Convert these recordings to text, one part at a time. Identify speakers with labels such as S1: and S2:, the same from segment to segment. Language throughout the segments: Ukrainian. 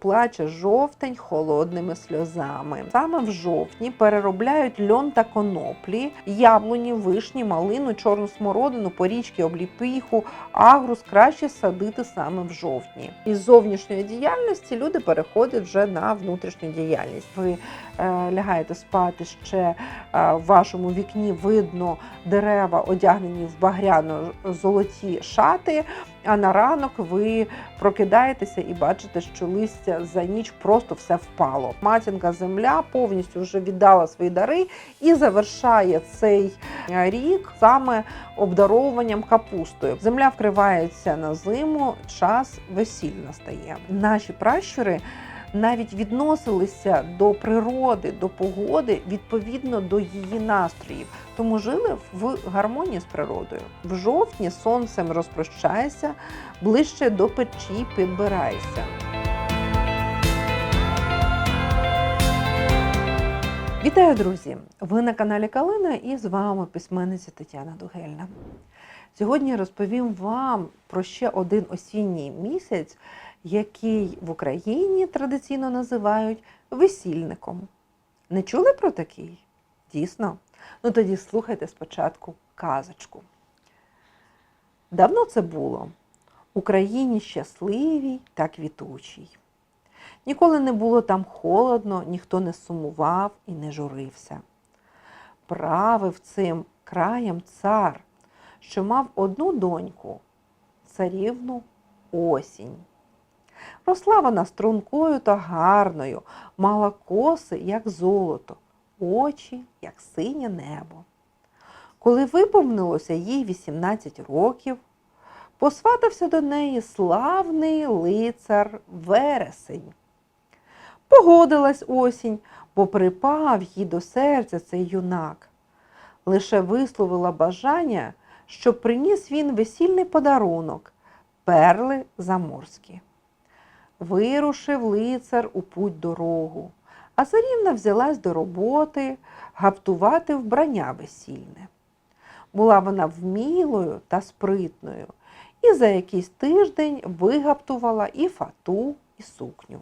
S1: Плаче жовтень холодними сльозами. Саме в жовтні переробляють льон та коноплі, яблуні, вишні, малину, чорну смородину, порічки, обліпиху, агрус краще садити саме в жовтні. Із зовнішньої діяльності люди переходять вже на внутрішню діяльність. Ви е, лягаєте спати ще е, в вашому вікні видно дерева, одягнені в багряно-золоті шати. А на ранок ви прокидаєтеся і бачите, що листя за ніч просто все впало. Матінка земля повністю вже віддала свої дари і завершає цей е, рік саме обдаровуванням капустою. Земля вкривається на зиму, час весіль настає. Наші пращури навіть відносилися до природи, до погоди відповідно до її настроїв, тому жили в гармонії з природою. В жовтні сонцем розпрощайся, ближче до печі підбирайся. Вітаю, друзі! Ви на каналі Калина і з вами письменниця Тетяна Дугельна. Сьогодні розповім вам про ще один осінній місяць, який в Україні традиційно називають весільником. Не чули про такий? Дійсно? Ну тоді слухайте спочатку казочку. Давно це було. Україні щасливій та квітучій. Ніколи не було там холодно, ніхто не сумував і не журився. Правив цим краєм цар, що мав одну доньку, царівну осінь. Росла вона стрункою та гарною, мала коси, як золото, очі, як синє небо. Коли виповнилося їй 18 років, посватався до неї славний лицар Вересень. Погодилась осінь, бо припав їй до серця цей юнак. Лише висловила бажання, щоб приніс він весільний подарунок перли заморські. Вирушив лицар у путь дорогу, а царівна взялась до роботи гаптувати вбрання весільне. Була вона вмілою та спритною, і за якийсь тиждень вигаптувала і фату, і сукню.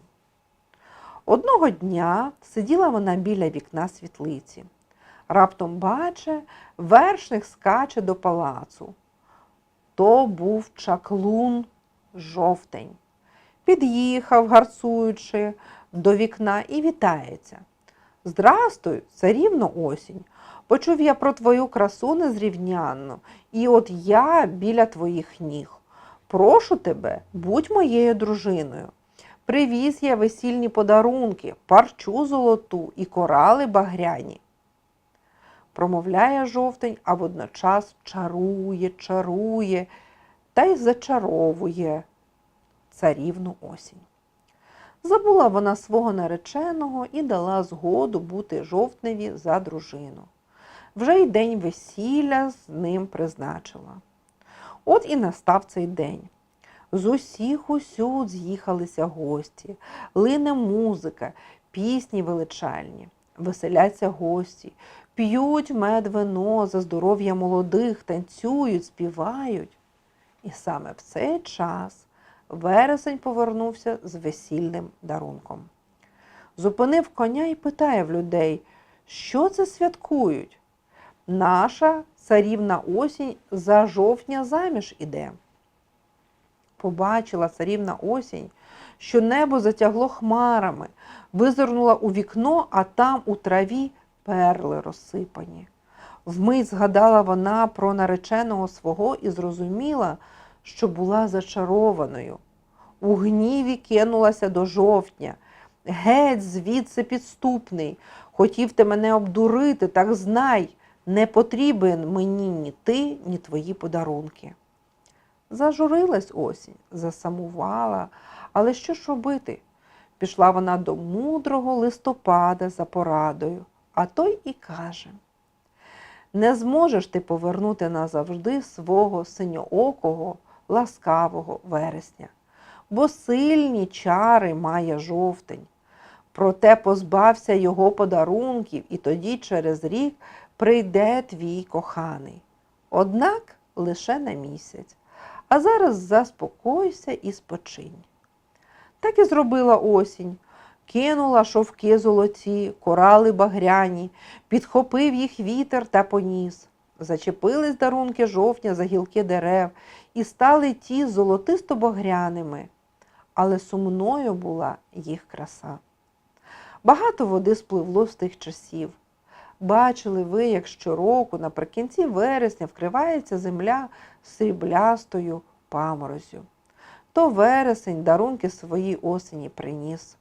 S1: Одного дня сиділа вона біля вікна світлиці. Раптом баче, вершник скаче до палацу. То був чаклун жовтень. Під'їхав, гарцуючи, до вікна і вітається. Здрастуй, царівно осінь. Почув я про твою красу незрівнянну, і от я біля твоїх ніг. Прошу тебе, будь моєю дружиною. Привіз я весільні подарунки, парчу золоту і корали багряні. Промовляє жовтень, а водночас чарує, чарує та й зачаровує царівну осінь. Забула вона свого нареченого і дала згоду бути жовтневі за дружину. Вже й день весілля з ним призначила. От і настав цей день. З усіх усюд з'їхалися гості, лине музика, пісні величальні, веселяться гості, п'ють мед вино за здоров'я молодих, танцюють, співають. І саме в цей час вересень повернувся з весільним дарунком. Зупинив коня і питає в людей, що це святкують? Наша царівна осінь за жовтня заміж іде. Побачила царівна осінь, що небо затягло хмарами, визирнула у вікно, а там у траві перли розсипані. Вмить згадала вона про нареченого свого і зрозуміла, що була зачарованою. У гніві кинулася до жовтня. Геть, звідси підступний. Хотів ти мене обдурити, так знай, не потрібен мені ні ти, ні твої подарунки. Зажурилась осінь, засамувала, але що ж робити? Пішла вона до мудрого листопада за порадою, а той і каже: Не зможеш ти повернути назавжди свого синьоокого, ласкавого вересня, бо сильні чари має жовтень. Проте позбався його подарунків, і тоді через рік прийде твій коханий. Однак лише на місяць. А зараз заспокойся і спочинь. Так і зробила осінь. Кинула шовки золоті, корали багряні, підхопив їх вітер та поніс. Зачепились дарунки жовтня за гілки дерев, і стали ті золотисто-багряними, але сумною була їх краса. Багато води спливло з тих часів. Бачили ви, як щороку наприкінці вересня вкривається земля сріблястою паморозю. То вересень дарунки свої осені приніс.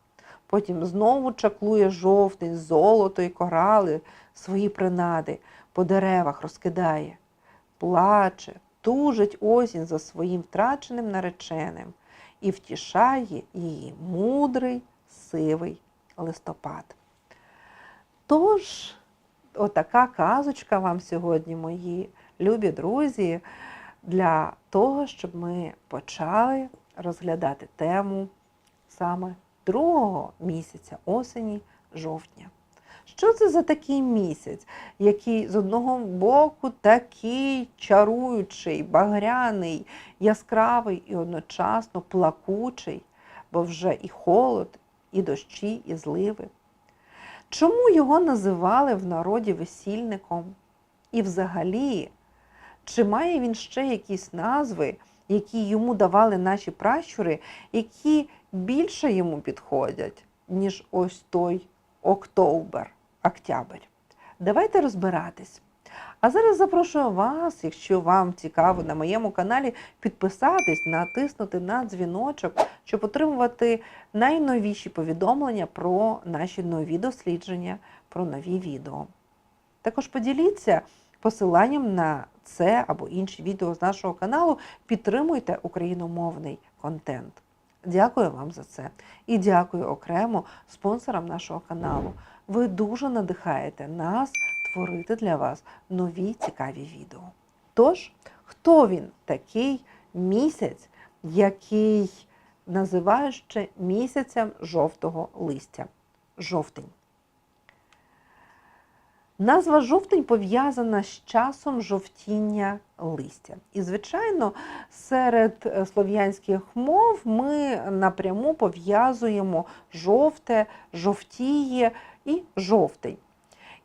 S1: Потім знову чаклує жовтень, золото й корали свої принади по деревах розкидає, плаче, тужить осінь за своїм втраченим нареченим і втішає її мудрий сивий листопад. Тож, отака казочка вам сьогодні, мої любі друзі, для того, щоб ми почали розглядати тему саме другого місяця осені жовтня. Що це за такий місяць, який з одного боку такий чаруючий, багряний, яскравий і одночасно плакучий, бо вже і холод, і дощі, і зливи. Чому його називали в народі весільником? І взагалі, чи має він ще якісь назви, які йому давали наші пращури, які більше йому підходять, ніж ось той Октобер, Октябрь? Давайте розбиратись. А зараз запрошую вас, якщо вам цікаво на моєму каналі, підписатись, натиснути на дзвіночок, щоб отримувати найновіші повідомлення про наші нові дослідження, про нові відео. Також поділіться посиланням на це або інші відео з нашого каналу. Підтримуйте україномовний контент. Дякую вам за це. І дякую окремо спонсорам нашого каналу. Ви дуже надихаєте нас творити для вас нові цікаві відео. Тож, хто він такий місяць, який називають ще місяцем жовтого листя? Жовтень. Назва жовтень пов'язана з часом жовтіння листя. І, звичайно, серед е, слов'янських мов ми напряму пов'язуємо жовте, жовтіє і жовтень.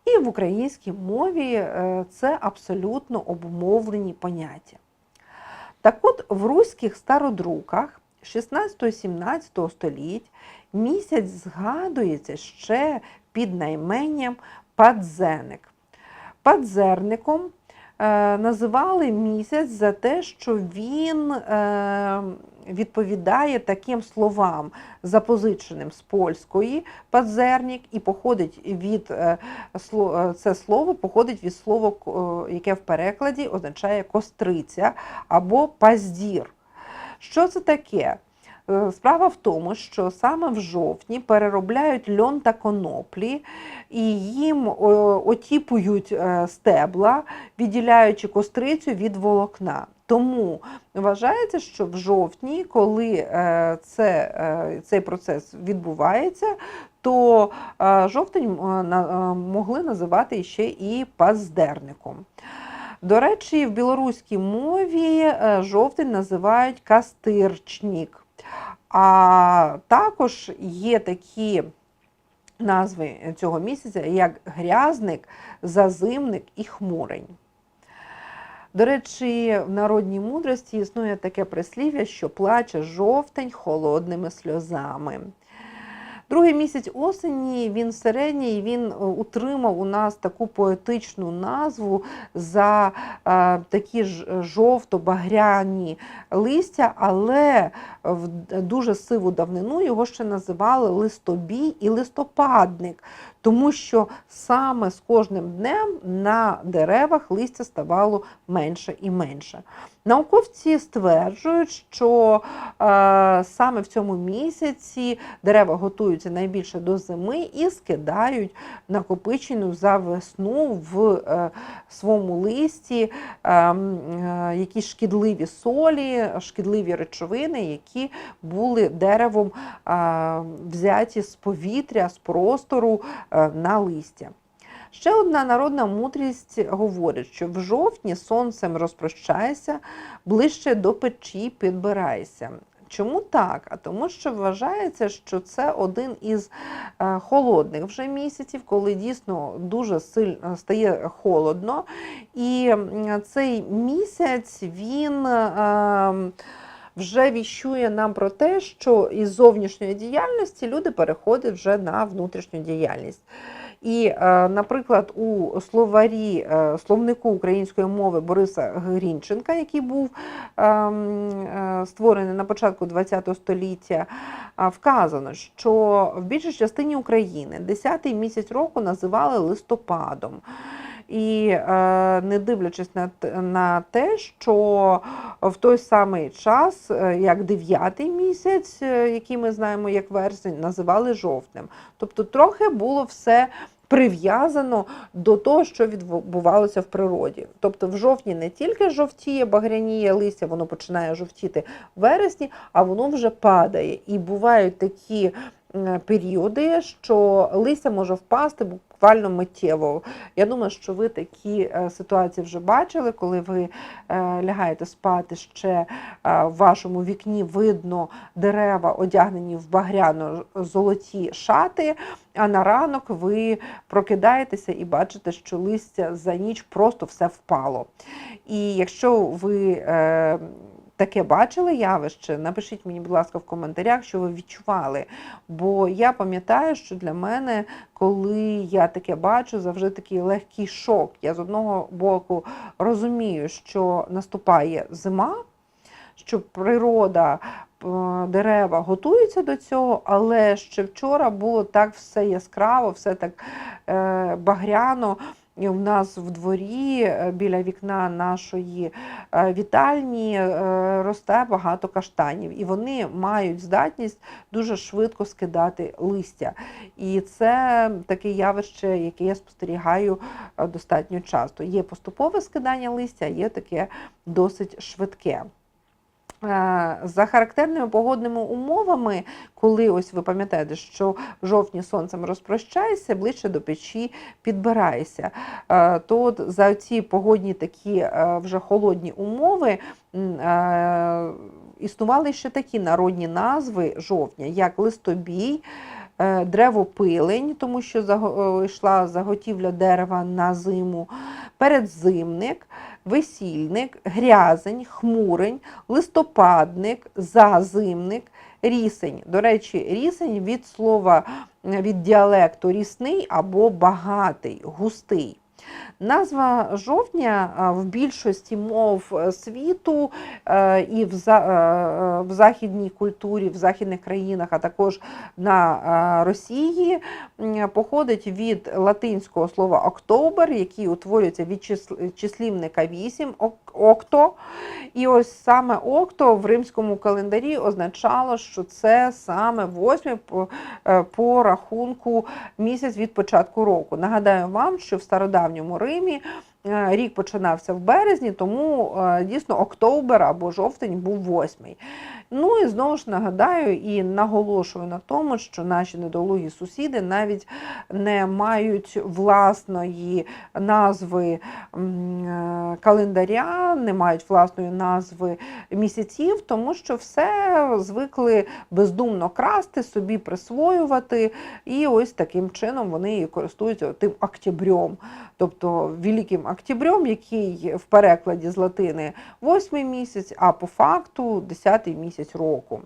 S1: І в українській мові е, це абсолютно обумовлені поняття. Так от в руських стародруках 16-17 століть місяць згадується ще під найменням Падзеник. Падзерником е, називали місяць за те, що він е, відповідає таким словам, запозиченим з польської падзерник, і походить від е, це слово походить від слова, яке в перекладі означає костриця або паздір. Що це таке? Е, Справа в тому, що саме в жовтні переробляють льон та коноплі, і їм отіпують е, стебла, відділяючи кострицю від волокна. Тому вважається, що в жовтні, коли е, це, е, цей процес відбувається, то е, жовтень е, е, могли називати ще і паздерником. До речі, в білоруській мові е, жовтень називають кастирчник. А також є такі назви цього місяця, як грязник, зазимник і хмурень. До речі, в народній мудрості існує таке прислів'я, що плаче жовтень холодними сльозами. Другий місяць осені він середній, він е, утримав у нас таку поетичну назву за е, такі ж жовто-багряні листя, але в дуже сиву давнину його ще називали листобій і листопадник, тому що саме з кожним днем на деревах листя ставало менше і менше. Науковці стверджують, що е, саме в цьому місяці дерева готуються найбільше до зими і скидають накопичену за весну в е, своєму листі е, е, якісь шкідливі солі, шкідливі речовини, які були деревом е, взяті з повітря, з простору на листя. Ще одна народна мудрість говорить, що в жовтні сонцем розпрощайся, ближче до печі підбирайся. Чому так? А тому, що вважається, що це один із е, холодних вже місяців, коли дійсно дуже сильно стає холодно. І цей місяць він. Вже віщує нам про те, що із зовнішньої діяльності люди переходять вже на внутрішню діяльність. І, е, наприклад, у словарі е, словнику української мови Бориса Грінченка, який був ем, е, створений на початку ХХ століття, вказано, що в більшій частині України 10-й місяць року називали листопадом. І е, не дивлячись на, те, що в той самий час, е, як дев'ятий місяць, е, який ми знаємо як вересень, називали жовтнем. Тобто трохи було все прив'язано до того, що відбувалося в природі. Тобто в жовтні не тільки жовтіє, багряніє листя, воно починає жовтіти в вересні, а воно вже падає. І бувають такі періоди, що листя може впасти буквально миттєво. Я думаю, що ви такі е, ситуації вже бачили, коли ви е, лягаєте спати ще е, в вашому вікні видно дерева, одягнені в багряно-золоті шати, а на ранок ви прокидаєтеся і бачите, що листя за ніч просто все впало. І якщо ви е, таке бачили явище, напишіть мені, будь ласка, в коментарях, що ви відчували. Бо я пам'ятаю, що для мене, коли я таке бачу, завжди такий легкий шок. Я з одного боку розумію, що наступає зима, що природа, дерева готуються до цього, але ще вчора було так все яскраво, все так е, багряно. І у нас в дворі е, біля вікна нашої е, вітальні е, росте багато каштанів, і вони мають здатність дуже швидко скидати листя. І це таке явище, яке я спостерігаю достатньо часто. Є поступове скидання листя, є таке досить швидке. Е, За характерними погодними умовами, коли ось ви пам'ятаєте, що в жовтні сонцем розпрощаєшся, ближче до печі підбираєшся, е, то от за ці погодні такі е, вже холодні умови існували ще такі народні назви жовтня, як листобій, древопилень, тому що йшла заготівля дерева на зиму, передзимник, весільник, грязень, хмурень, листопадник, зазимник, рісень. До речі, рісень від слова від діалекту рісний або багатий, густий. Назва жовтня в більшості мов е, світу е, і е, в західній культурі, в західних країнах, а також на Росії, походить від латинського слова октобер, який утворюється від числівника 8, окто. І ось саме окто в римському календарі означало, що це саме восьмий по рахунку місяць від початку року. Нагадаю вам, що в стародавньому Римі. е, рік починався в березні, тому е, дійсно октобер або жовтень був восьмий. Ну і знову ж нагадаю і наголошую на тому, що наші недолугі сусіди навіть не мають власної назви е, календаря, не мають власної назви місяців, тому що все звикли бездумно красти, собі присвоювати, і ось таким чином вони і користуються тим октябрем, тобто великим октябрем, який в перекладі з латини восьмий місяць, а по факту десятий місяць року.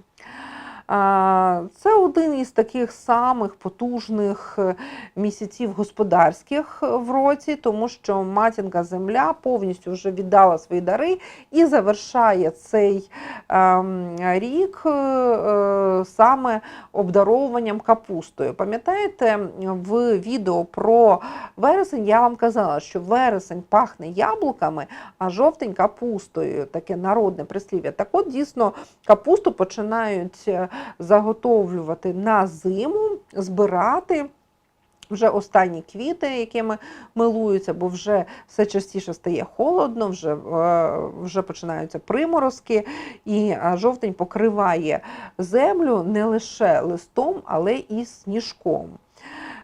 S1: Це один із таких самих потужних е, місяців господарських в році, тому що матінка земля повністю вже віддала свої дари і завершає цей ем, рік е, е, саме обдаровуванням капустою. Пам'ятаєте, в відео про вересень я вам казала, що вересень пахне яблуками, а жовтень капустою, таке народне прислів'я. Так от дійсно капусту починають е, заготовлювати на зиму, збирати. Вже останні квіти, якими милуються, бо вже все частіше стає холодно, вже, е, вже починаються приморозки, і е, жовтень покриває землю не лише листом, але і сніжком.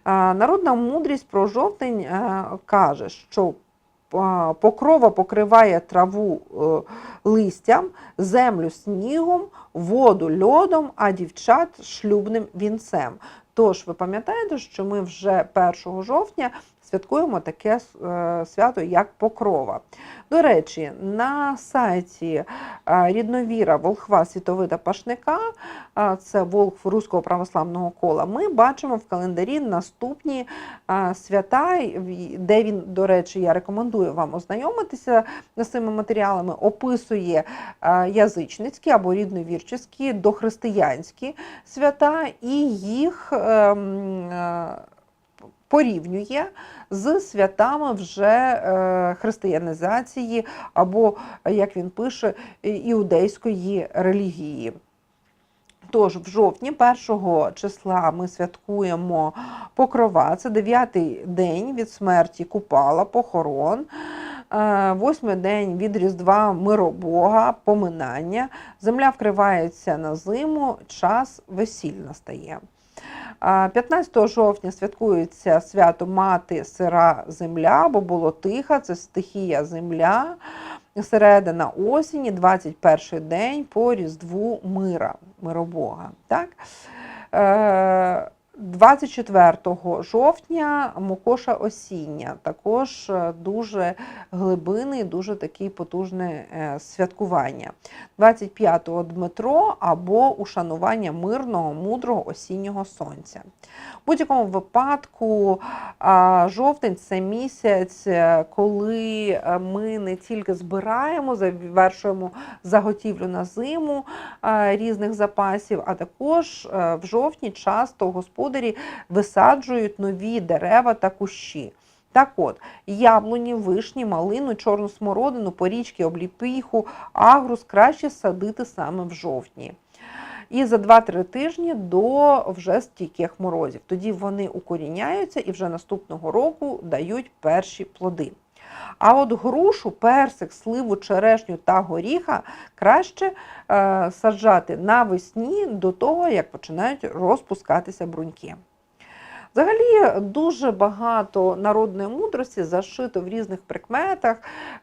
S1: Е, Народна мудрість про жовтень каже, що покрова покриває траву е, листям, землю снігом, воду льодом, а дівчат шлюбним вінцем. Тож ви пам'ятаєте, що ми вже 1 жовтня святкуємо таке е, свято, як Покрова. До речі, на сайті е, рідновіра Волхва Світовида Пашника, це Волхв Руського православного кола, ми бачимо в календарі наступні е, свята, де він, до речі, я рекомендую вам ознайомитися з цими матеріалами, описує язичницькі або рідновірчі, дохристиянські свята і їх ем, порівнює з святами вже е, християнізації, або, як він пише, іудейської релігії. Тож в жовтні, 1 числа, ми святкуємо Покрова, це дев'ятий день від смерті Купала, похорон. Е, Восьмий день від Різдва Миробога, поминання. Земля вкривається на зиму, час весіль настає. А 15 жовтня святкується свято Мати Сира Земля, бо було тиха, це стихія земля. Середина осені, 21 день по Різдву Мира, Миробога. Так? Е, 24 жовтня Мокоша Осіння. Також е, дуже глибинний, дуже такий потужне святкування. 25-го Дмитро або ушанування мирного, мудрого осіннього сонця. В будь-якому випадку жовтень це місяць, е, коли е, ми не тільки збираємо, завершуємо заготівлю на зиму різних запасів, а також в жовтні часто господарі висаджують нові дерева та кущі. Так от, яблуні, вишні, малину, чорну смородину, порічки, обліпиху, агрус краще садити саме в жовтні. І за 2-3 тижні до вже стійких морозів. Тоді вони укоріняються і вже наступного року дають перші плоди. А от грушу, персик, сливу, черешню та горіха краще е, саджати навесні до того, як починають розпускатися бруньки. Взагалі дуже багато народної мудрості зашито в різних прикметах,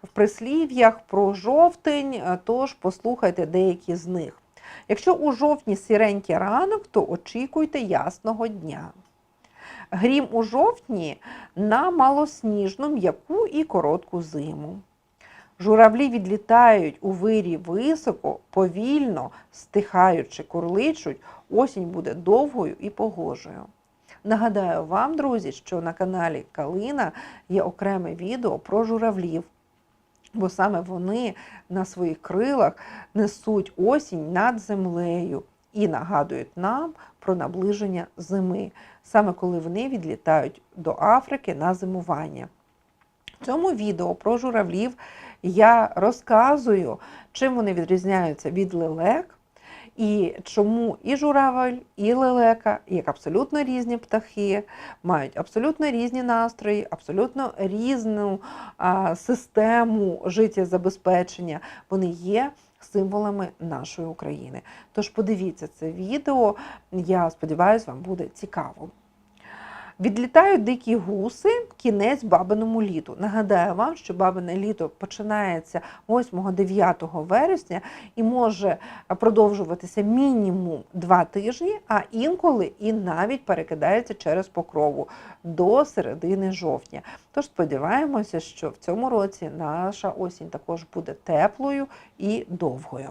S1: в прислів'ях про жовтень, е, тож послухайте деякі з них. Якщо у жовтні сіренький ранок, то очікуйте ясного дня. Грім у жовтні на малосніжну, м'яку і коротку зиму. Журавлі відлітають у вирі високо, повільно, стихаючи, курличуть, осінь буде довгою і погожою. Нагадаю вам, друзі, що на каналі Калина є окреме відео про журавлів, бо саме вони на своїх крилах несуть осінь над землею і нагадують нам про наближення зими, саме коли вони відлітають до Африки на зимування. В цьому відео про журавлів я розказую, чим вони відрізняються від лелек, і чому і журавель, і лелека, як абсолютно різні птахи, мають абсолютно різні настрої, абсолютно різну а, систему життєзабезпечення. Вони є символами нашої України. Тож подивіться це відео, я сподіваюся, вам буде цікаво. Відлітають дикі гуси, кінець бабиному літу. Нагадаю вам, що бабине літо починається 8-9 вересня і може продовжуватися мінімум 2 тижні, а інколи і навіть перекидається через покрову до середини жовтня. Тож сподіваємося, що в цьому році наша осінь також буде теплою і довгою.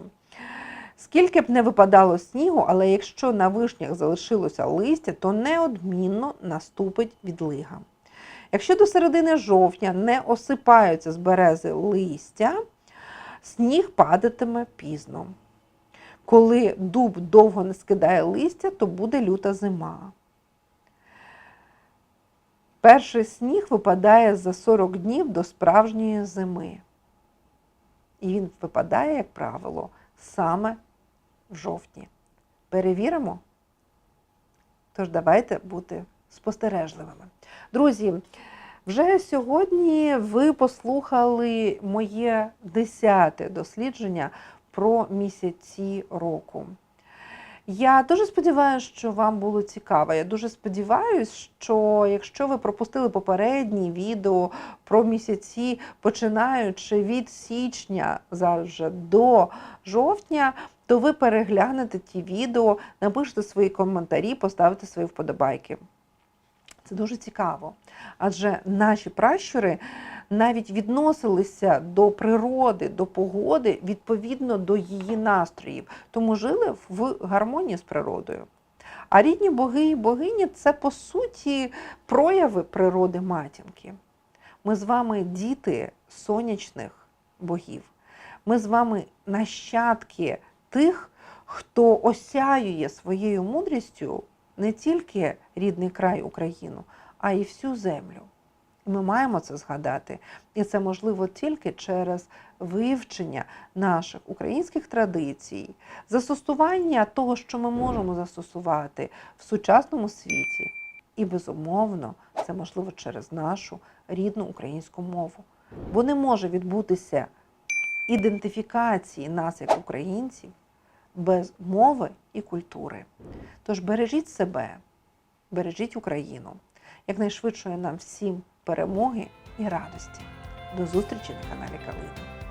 S1: Скільки б не випадало снігу, але якщо на вишнях залишилося листя, то неодмінно наступить відлига. Якщо до середини жовтня не осипаються з берези листя, сніг падатиме пізно. Коли дуб довго не скидає листя, то буде люта зима. Перший сніг випадає за 40 днів до справжньої зими. І він випадає, як правило, саме в жовтні. Перевіримо? Тож давайте бути спостережливими. Друзі, вже сьогодні ви послухали моє десяте дослідження про місяці року. Я дуже сподіваюся, що вам було цікаво. Я дуже сподіваюся, що якщо ви пропустили попередні відео про місяці, починаючи від січня зараз до жовтня, то ви переглянете ті відео, напишете свої коментарі, поставите свої вподобайки. Це дуже цікаво. Адже наші пращури навіть відносилися до природи, до погоди відповідно до її настроїв, тому жили в гармонії з природою. А рідні боги і богині це по суті прояви природи матінки. Ми з вами діти сонячних богів. Ми з вами нащадки тих, хто осяює своєю мудрістю не тільки рідний край Україну, а й всю землю. Ми маємо це згадати. І це можливо тільки через вивчення наших українських традицій, застосування того, що ми можемо застосувати в сучасному світі. І, безумовно, це можливо через нашу рідну українську мову. Бо не може відбутися ідентифікації нас як українців без мови і культури. Тож бережіть себе, бережіть Україну, якнайшвидшої нам всім перемоги і радості. До зустрічі на каналі Калина.